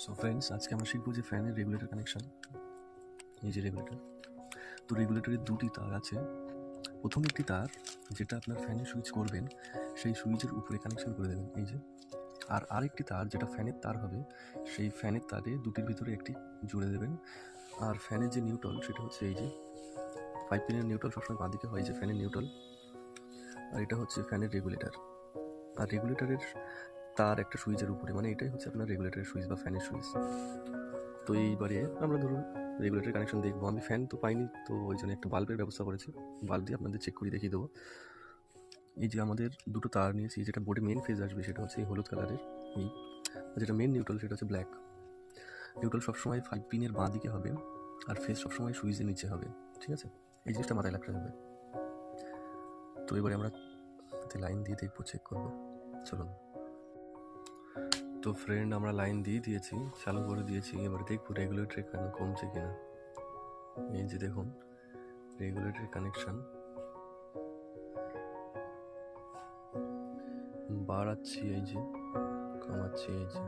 So friends আজকে আমরা শিখব যে ফ্যানের রেগুলেটর কানেকশান এই যে রেগুলেটর তো রেগুলেটরের দুটি তার আছে। প্রথম একটি তার, যেটা আপনার ফ্যানের সুইচ করবেন, সেই সুইচের উপরে কানেকশন করে দেবেন। এই যে। আর আরেকটি তার, যেটা ফ্যানের তার হবে, সেই ফ্যানের তারে দুটির ভিতরে একটি জুড়ে দেবেন। আর ফ্যানের যে নিউট্রল সেটা হচ্ছে এই যে ফাইভ পিনের নিউট্রল সবসময় বাঁদিকে হয় যে ফ্যানের নিউট্রল আর এটা হচ্ছে ফ্যানের রেগুলেটর আর রেগুলেটরের তার একটা সুইচের উপরে মানে এটাই হচ্ছে আপনার রেগুলেটরের সুইচ বা ফ্যানের সুইচ। তো এইবারে আমরা ধরুন রেগুলেটর কানেকশন দেখব। আমি ফ্যান তো পাইনি, তো ওই জন্য একটা বাল্বের ব্যবস্থা করেছি। বাল্ব দিয়ে আপনাদের চেক করে দেখিয়ে দেবো। এই যে আমাদের দুটো তার নিয়েছি যেটা বোর্ডে মেন ফেজ আসবে, সেটা হচ্ছে এই হলুদ কালারের এই যেটা মেন নিউট্রাল সেটা হচ্ছে ব্ল্যাক নিউট্রাল সবসময় ফাইভ পিনের বাঁ দিকে হবে, আর ফেজ সবসময় সুইচের নিচে হবে, ঠিক আছে? এই জিনিসটা মাথায় রাখতে হবে। তো এবারে আমরা লাইন দিয়ে দেখব চেক করব। চলুন। তো ফ্রেন্ড আমরা লাইন দিয়ে দিয়েছি, চালু করে দিয়েছি, এবার দেখব রেগুলেটরি কেন কমছে কিনা। এই যে দেখুন রেগুলেটরি কানেকশন বাড়াচ্ছি এই যে, কমাচ্ছি এই যে।